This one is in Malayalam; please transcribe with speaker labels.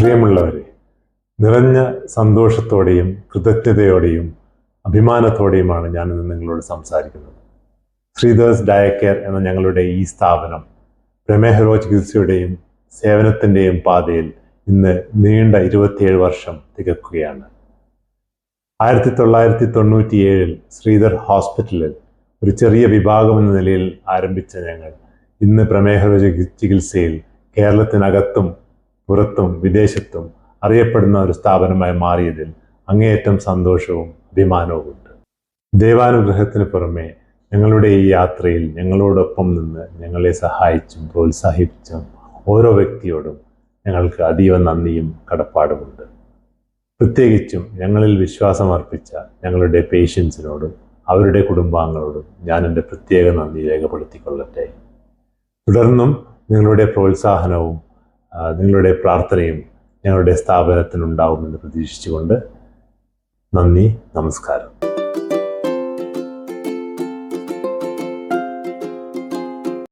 Speaker 1: പ്രിയമുള്ളവരെ നിറഞ്ഞ സന്തോഷത്തോടെയും കൃതജ്ഞതയോടെയും അഭിമാനത്തോടെയുമാണ് ഞാൻ ഇന്ന് നിങ്ങളോട് സംസാരിക്കുന്നത്. ശ്രീധേഴ്സ് ഡയക്കെയർ എന്ന ഞങ്ങളുടെ ഈ സ്ഥാപനം പ്രമേഹരോ ചികിത്സയുടെയും സേവനത്തിന്റെയും പാതയിൽ ഇന്ന് നീണ്ട ഇരുപത്തിയേഴ് വർഷം തികക്കുകയാണ്. ആയിരത്തി തൊള്ളായിരത്തി തൊണ്ണൂറ്റിയേഴിൽ ശ്രീധർ ഹോസ്പിറ്റലിൽ ഒരു ചെറിയ വിഭാഗം എന്ന നിലയിൽ ആരംഭിച്ച ഞങ്ങൾ ഇന്ന് പ്രമേഹ ചികിത്സയിൽ കേരളത്തിനകത്തും പുറത്തും വിദേശത്തും അറിയപ്പെടുന്ന ഒരു സ്ഥാപനമായി മാറിയതിൽ അങ്ങേയറ്റം സന്തോഷവും അഭിമാനവുമുണ്ട് ദൈവാനുഗ്രഹത്തിന് പുറമെ ഞങ്ങളുടെ ഈ യാത്രയിൽ ഞങ്ങളോടൊപ്പം നിന്ന് ഞങ്ങളെ സഹായിച്ചും പ്രോത്സാഹിപ്പിച്ചും ഓരോ വ്യക്തിയോടും ഞങ്ങൾക്ക് അതീവ നന്ദിയും കടപ്പാടുമുണ്ട്. പ്രത്യേകിച്ചും ഞങ്ങളിൽ വിശ്വാസമർപ്പിച്ച ഞങ്ങളുടെ പേഷ്യൻസിനോടും അവരുടെ കുടുംബാംഗങ്ങളോടും ഞാൻ എന്റെ പ്രത്യേക നന്ദി രേഖപ്പെടുത്തിക്കൊള്ളട്ടെ. തുടർന്നും നിങ്ങളുടെ പ്രോത്സാഹനവും നിങ്ങളുടെ പ്രാർത്ഥനയും ഞങ്ങളുടെ സ്ഥാപനത്തിനുണ്ടാവുമെന്ന് പ്രതീക്ഷിച്ചുകൊണ്ട് നന്ദി നമസ്കാരം.